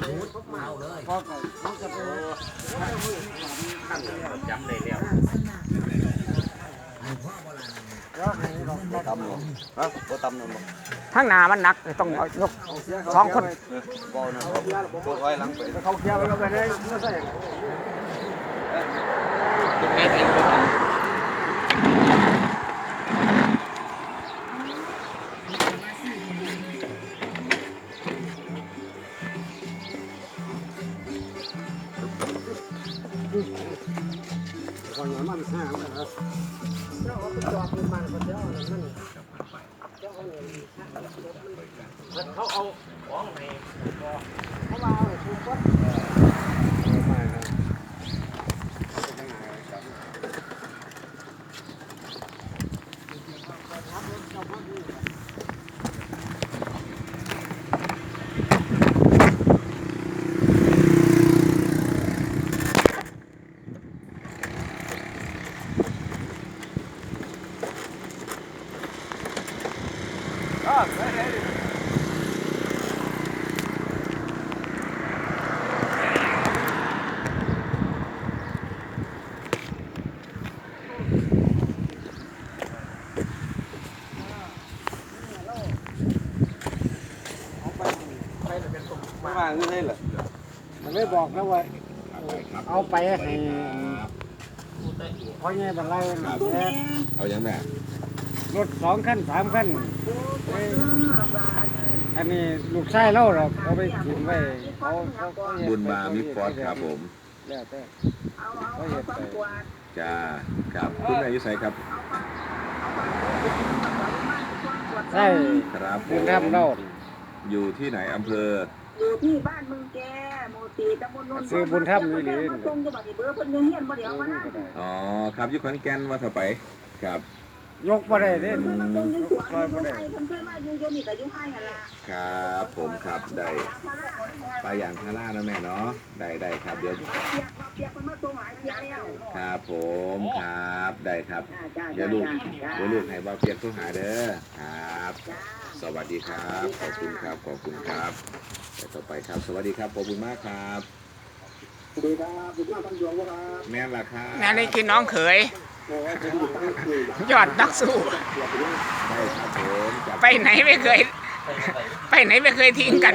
พอก็มันจะไปขั้นจำได้แล้วแล้วให้เราเราตำหนฮะบ่ตำหนบ่ข้างหน้ามันหนักต้องเอายกสองคนบ่นะตัวถอยหลังไปเขาเคลียร์ไปแล้วไปได้ เจ้านั่นมันเจ้าเอาเงินเขาเอาของให้เขามาเอาถูก มาว่าเงินให้ล่ะมันไม่บอกนะว่าเอาไปให้พ่อแง่บรรลัยนะแกเอายังแม่รถสองขั้นสามขั้นเอ้ยอันนี้ลูกชายเล่าหรอกเขาไปกินไว้เขาเขาเขาเฮ็ดบุญมามิฟอร์ดครับผมแล้วแต่เขาเห็ดไปจ้าครับคุณแม่อยู่ไสครับใช่ครับผบุญมธรรมเล่าอยู่ที่ไหนอำเภอ อยู่ที่บ้านเมืองแกหมู่สี่ตำบลนนท์ซื้อบุญธรรมนี่หรือมาส่งจะบอกที่เบอร์เพิ่นยังเฮียนบ่เดี๋ยวมานั่ง อ๋อครับอยู่ขอนแก่นว่าถ้าไปครับ ยกบ่ได้เด้เพิ่นมาส่งอยู่สวนอยู่ไทยเพิ่นเคยมาอยู่โยนี่ก็อยู่ให้หั่นล่ะครับผมครับได้ไปอย่างพารานะแม่เนาะได้ได้ครับเดี๋ยวเปียกว่าเปียกเพิ่นมาส่งหลายเที่ยแล้วครับผมครับได้ครับจ้าเดี๋ยวลูกจ้าเดี๋ยวลูกให้บ่าวเปียกโทรหาเด้อครับจ้าสวัสดีครับขอบคุณครับขอบคุณครับไปต่อไปครับ สวัสดีครับขอบคุณมากครับสวัสดีครับบุญมาพันดวงวะครับแม่ล่ะครับนั่นนี่คือน้องเขยโอ้ ยผมอยู่ข้างคุยยอดนักสู้ได้ครับผมจับไปไหนไม่เคย ไปไหนไม่เคยทิ้งกัน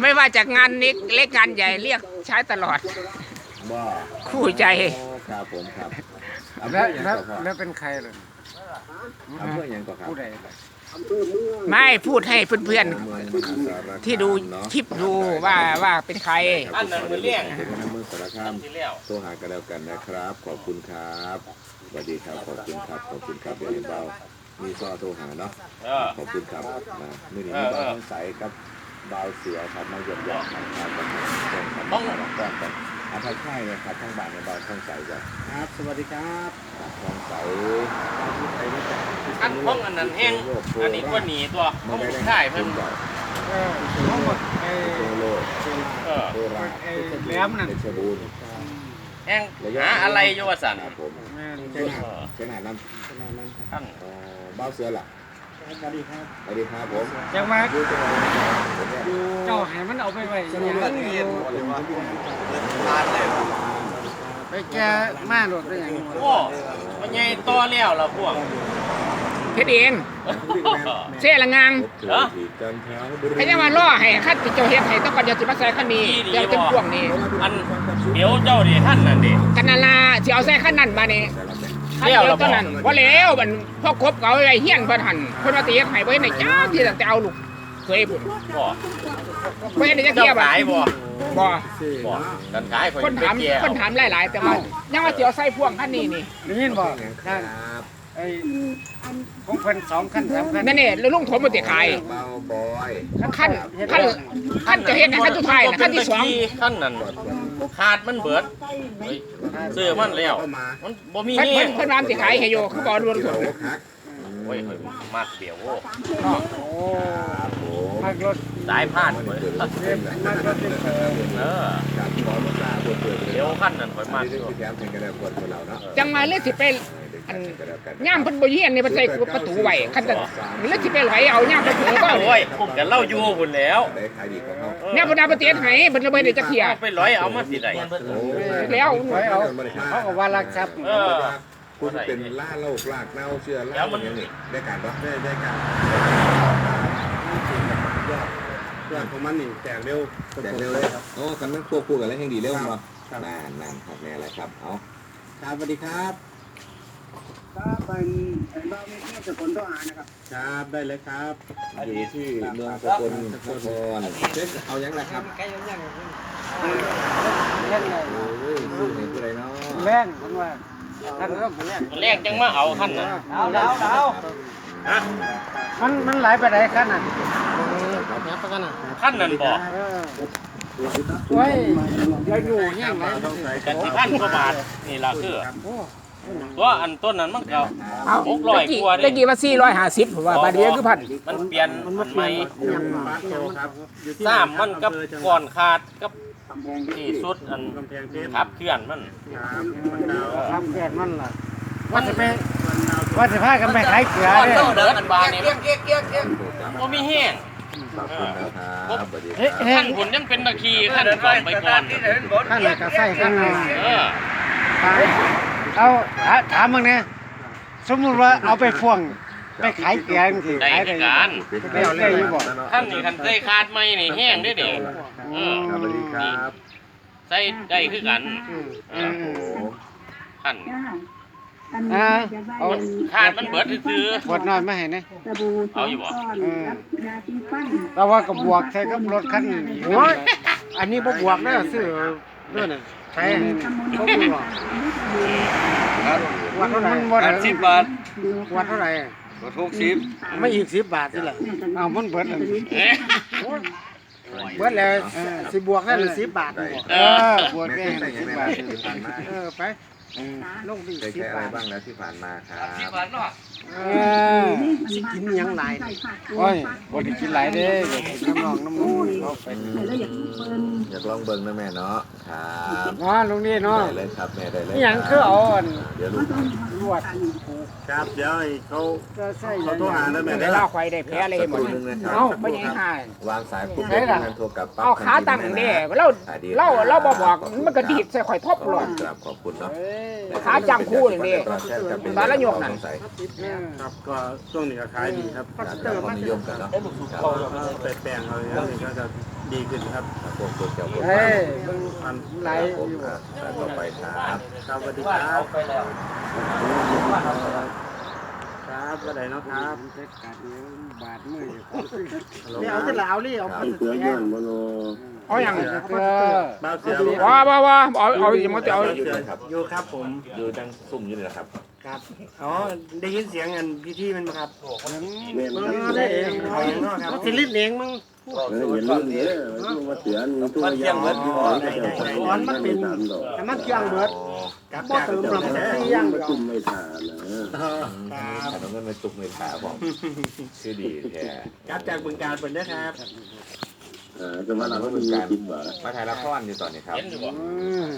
ไม่ว่าจากงานนี้เล็กงานใหญ่เรียกใช้ตลอดบ่คู่ใจโอ้ครับผมครับอำเภแล้อวหยังแล้วต่อครับแล้วเป็นใครล่ะอำเภอหยังต่อครับผู้ใด ไม่พูดให้เพื่อนเมืองมหาสารคามๆที่ดูเนาะคลิปดูว่าว่าเป็นใครอันนั้นมือเลี้ยงเป็นน้ำเมืองสารคามที่แล้วโทรหากันแล้วกันนะครับ ขอบคุณครับสวัสดีครับขอบคุณครับขอบคุณครับเดี๋ยวเห็นเบามีก็โทรหาเนาะเออขอบคุณครับนะมื่อนี้มีบาวต้องใสกับดาวเสือครับมาเยี่ยมยามทางการกันตรงกันมารั บแจ้งกันอาภัยไข่นะครับทางบ้านในบาวต้องใสกันครับ สวัสดีครับต้องใสอันห้องอันนั้นแห้งอันนี้ก็หนีตัวห้องผู้ชายเพิ่นใหญ่เออทั้งหมดไอ้โซโลเออโบราณไอ้แหลมนั่นเพชรบูรณ์แห้งหาอะไรอยู่ว่าสั่นครับผมแม่นใช่หนาใช่หนาน้ขนาดนั้นครับท่านำอ๋อบ้าวเสือล่ะ สวัสดีครับสวัสดีครับผมจังมาดูจังหวัดผมเนี่ยเจ้าให้มันเอาไปไว้ยังอยู่ไปแกมาโดดได้ยังโอ้มันใหญ่ต่อแล้วล่ะพวกเพชรเองเสียละงางเหรอถีบกันเท้าบริเวณให้ยังมาล่อให้ขั้นเจ้าเฮ็ดให้ต้องก่อนจะสิมาใส่ขั้นนี้เดี๋ยวจะพ่วงนี้อันเดี๋ยวเจ้าดิท่านนั่นดิกันนาลาสิเอาใส่ขั้นนั้นมานี่ขั้น เดียวเท่านั้นว่าแล้วมันพ่อครบเก่าไอ้เฮี้ยนเพิ่นหันเพิ่นว่าสิเฮ็ดให้บ่เฮ็ดให้จ้าที่ตั้งแต่เอาลูกเคยพุ่นบ่บ่เฮ็ดให้จักเจ้าเที่ยบ่ขายบ่บ่บ่กันขายข่อยคนถามไปแก้วคนถามหลายๆ แต่ว่ายังว่าสิเอาใส่พ่วงขั้นนี้นี่ได้ยินบ่ครัท่านบ ไอ้ของเพิ่นสองขั้นสามขั้นนั่นนี่แล้วลุงถมบ่สิขาย เบาบอยขั้นขั้นขั้นจะเฮ็ดให้ขั้นสุดท้ายนะขั้นที่สองขั้นนั้นขาดมันเบิดเฮ้ยซื้อมันแล้วเข้ามามันบ่มีเพิ่นเงี้เพิ่นเพิ่นวามสิขายให้อยู่เขาบอกรวนโอ้พุ่นคักโอ้ยข่อยมัดเดียวโอ้โอ้ครับผมมากรถสายพานมันเบิดเกิดอะไรเรีขึ้ยนบนะมากรถที่เกิดเออครับขอรถลาบนเปิดเดี๋ยวขั้นนั้นข่อยมัดนี่อยู่คือแถมเป็นกระดาษคนของเราเนาะจังมาเลยสิไป อันย่ามเพิ่นบ่เฮียนนี่เพิ่นใส่ประตูไว้คันจะแล้วสิไปไหลเอาย่ามประตูก็โอ้ยแต่เล่าอยู่พุ่นแล้วได้ขายดีกว่าเขาแนวบ่ได้บ่เตียนให้เพิ่นเลยบ่ได้จักเที่ยเอาไปร้อยเอามาสิได้โอ้แล้วไว้เอาเขาก็ว่ารักทรัพย์เออคุณเป็นล่าโรคลากเน่าเชื้อราอย่างนี้ได้การรับได้ได้การเรื่องของมันนี่แตกเร็วแจกเร็วเลยครับโอ้กันนั้นควบคู่กันแล้วแห่งดีเร็วมั้งนานนานครับแม่อะไรครับเอาครับสวัสดีครับ ครับเป็นเป็นบ้านไม่ใช่จะคนต้องอ่านนะครับครับได้เลยครับอยู่ที่เมืองสกลนครเช็คเอายังไงครับเล่นเลยโอ้ยซื้อให้ผู้ใดเนาะแรงผมว่าท่านเริ่มแรงแรกจังมาเอาคันน่ะดาวดาวดาวฮะมันมันไหลไปไหนกันน่ะคันนั่นบ่เว้ยอย่าอยู่แย่งไหนกันสิพันกว่าบาทนี่ล่ะคือ ตัวอันต้นนั้นมันก็เอาหกร้อยตะกี้กว่าดิตะกี้ว่า450ผมว่าบาดเดียวคือพันมันเปลี่ยนมันใหม่ครับสามมันกับก่อนขาดกับกำแพงที่สุดอันกำแพงเพชรขับเคลื่อนมันครับมันดาวทำแก่มันล่ะมันมันดาวว่าจะพากันไปขายเกลือก่อนเนี่ยต้องเดินอันบานนี่มันบ่มีแห้งขอบคุณนะครับสวัสดีคเฮ้ยรับเฮ้ขั้ยนผลยังเป็นตะคีขั้นก่อนไปก่อนข้างไหนก็ใส่ข้างในเออ เอาถาถามมึงเนี่ยสมมุติว่าเอาไปฟ่วง ไปขายเกลือจังซี่ได้ขายคืได้อกันได้ได้อยู่บ่ขั้นนี่ขั้นใส่ขาดไม่นี่แห้งได้เด็เออสวัสดีครับใส่ได้คือกันเออือมขั้นจ้าอันอ่านี้จะได้เอาขาดมันเบิดซื้อ ขวดน้อยมาให้นะสบู่สเอาองอยู่บ่ก้อนรับยาสีฟันแต่ว่าก็บวกใส่กับรถคันนี้โอ้ยอันนี้บ่บวกเด้อซื้อเด้อน่ะ ใช่ทำมือบ่บวกวัดมันบ่ได้สิบบาทวัดเท่าไหร่หกสิบไม่อีกสิบบาทนี่แหละเอามันเบิดเอ๊ะเบิดแล้วสิบวกนั่นสิบบาทเออบวกแม่แค่สิบบาทเออไปลงดีสิบใช้อะไรบาทบ้างแล้วที่ผ่านมาครับสิบบาทเออ สิกินหยังหลายโอ้ยบ่ได้กินหลายเด้อยากกินน้ำนองน้ำมูกเขาไปแล้วอย่างนี้เปิ้ลอยากลองเบิ่งนะแม่เนาะครับเนาะลุงนี่เนาะได้เลยครับแม่ได้เลยนี่หยังคือเอาอันเดี๋ยวลูกลวดครับเดี๋ยวให้เขาก็ใส่เขาโทรหาแล้วแม่ได้ได้เล่าควายได้แพ้เลยหมด นึงนะครับเอ้าบ่ยังหาวางสายปุ๊บเดี๋ยวงานโทรกลับปั๊บเอาขาตั้งเด้เราเราเราบ่บอกมันก็ดีดใส่ข่อยทบหลอดครับขอบคุณเนาะเอ้ยขาจำคู่เลยดิตอนละยกนั่นครับก็ช่วงนี้ก็ขายดีครับการเติมมันนิยมกันเนาะเขาไปแปลงเอาอย่างนี้ก็จะดีขึ้นครับพวกตัวเกี่ยวกับเฮ้ยมึงอันไหลผมอยู่ครับต่อไปครับครับสวัสดีครับครับก็ได้เนาะครับเจ็ดกัดนิ้วบาดมืออยู่ของนี่เอาแต่ละเอานี่เอาพันเสือย้อนบ่โลเอาอย่างเกลือบ้าเสือว้าว้าว้าเอาเอาอย่างมันจะเอาอยู่ครับอยู่ครับผมอยู่ดังซุ่มอยู่นี่แหละครับ ครับอ๋อได้ยินเสียงอันพี่ที่มันครับเน่ยมันได้เองเอาอย่างนอกครับมันสิลิ้นเองมึงมันเสียงตัวเสียงเบิดได้ได้ได้ร้อนมันเป็นแต่มันเครื่องเบิดกับบ่เติมลำที่ย่างเดียวครับขนมมันเป็นตุกในขาผมชื่อดีแท้กับจากบึงการเปิดนะครับ จะมาหลังก็เป็นการมาถ่ายละครอยู่ตอนนี้ครับเห็นอยู่บ่อืม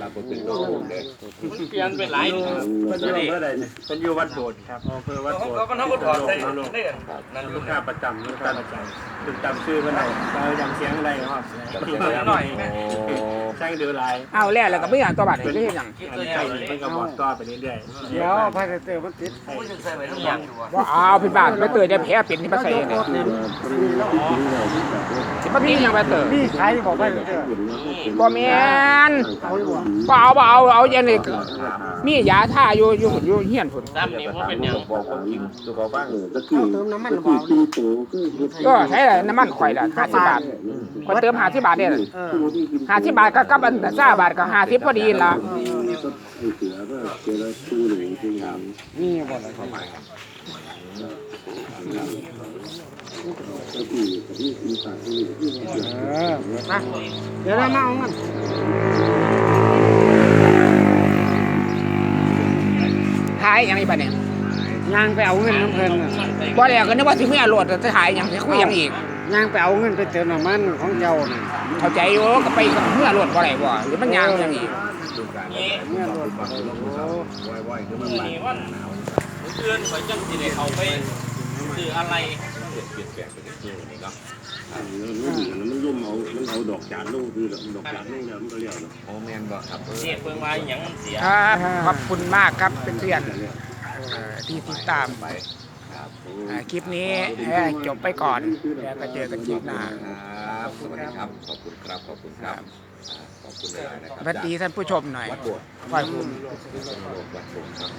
เราเป็นตัวผมเลยมันเปลี่ยนเป็นหลายเป็นอยู่เมื่อใดเนี่ยเป็นอยู่วัดโบสถ์ครับอำเภอวัดโบสถ์มันเขาก็ถอดได้ลงได้กันนั่นลูกค้าประจำลูกค้าประจำถึงจำชื่อเมื่อไหร่เราจำเสียงอะไรครับหน่อย โอ้ช่างดูลายเอาแล้วแล้วก็ไม่อยากตัวบาดเลยอย่างอันนี้ใช่เป็นกระบอกต่อไปเรื่อยเดี๋ยวพาเตอร์มันติดอย่างว่าเอาเป็นบาดไปเตยได้แพ้เป็นที่มาใส่เนี่ยสิมาตีอย่างไปเตยนี่ขายบอกพาเตอร์บ่แม่นบ่เอาบ่เอาเอาอย่างนี้มียาท่าอยู่อยู่อยู่เฮียนพุ่นซ้ำนี่มันเป็นหยังบอกความจริงดูเขาบ้างเอาเติมน้ำมันหรือเปล่าก็ใช้น้ำมันข่อยละ50บาทข่อยเติม50บาทเนี่ยเออ50บาทก็กับอัน20บาทก็50พอดีละนี่บ่ล่ะเออมาเดี๋ยวเรามาเอาเงินขายอย่างนี้บัดเนี่ยย่างไปเอาเงินน้ำเพลินน่ะบ่แล้วก็นึกว่าสิมีอรวดจะขายอย่างสิคุยอย่างอีก ย่างไปเอาเงินไปเติมน้ำมันของเจ้าน่ะเข้าใจอยู่ก็ไปกับเมื่อรวดบ่ได้บ่หรือมันยางอย่างอีกดูการนี้เมื่อรถบังลงมือเสาว่อยๆคือมันมื้อบังนี้วันมื้ออื่นข่อยจังสิได้เข้าไปซื้ออะไรเปลี่ยนเปลี่ยนแปลงไปเรื่อยๆนี่เนาะมันร่มเอามันเอาดอกจานลงคือดอกจานลงแล้วมันก็เลี้ยวเนาะโอ้แม่นบ่ครับนี่เพิ่งว่าหยังมันเสียครับขอบคุณมากครับเป็นเพื่อนๆเอ่อที่ติดตามไปครับ คลิปนี้จบไปก่อนเดี๋วไปเจอกันคลิปหน้า ครับสวัสดีครับ ขอบคุณครับ ขอบคุณครับ ขอบคุณหลยนะครับวัสดีท่านผู้ชมหน่อย วัดบุณ วัดคลุณครับ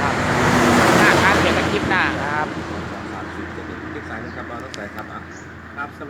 ครับหน้าครับเจอกันคลิปหน้าครับ สามบสามสิครับเราต้องใส่ครับครับ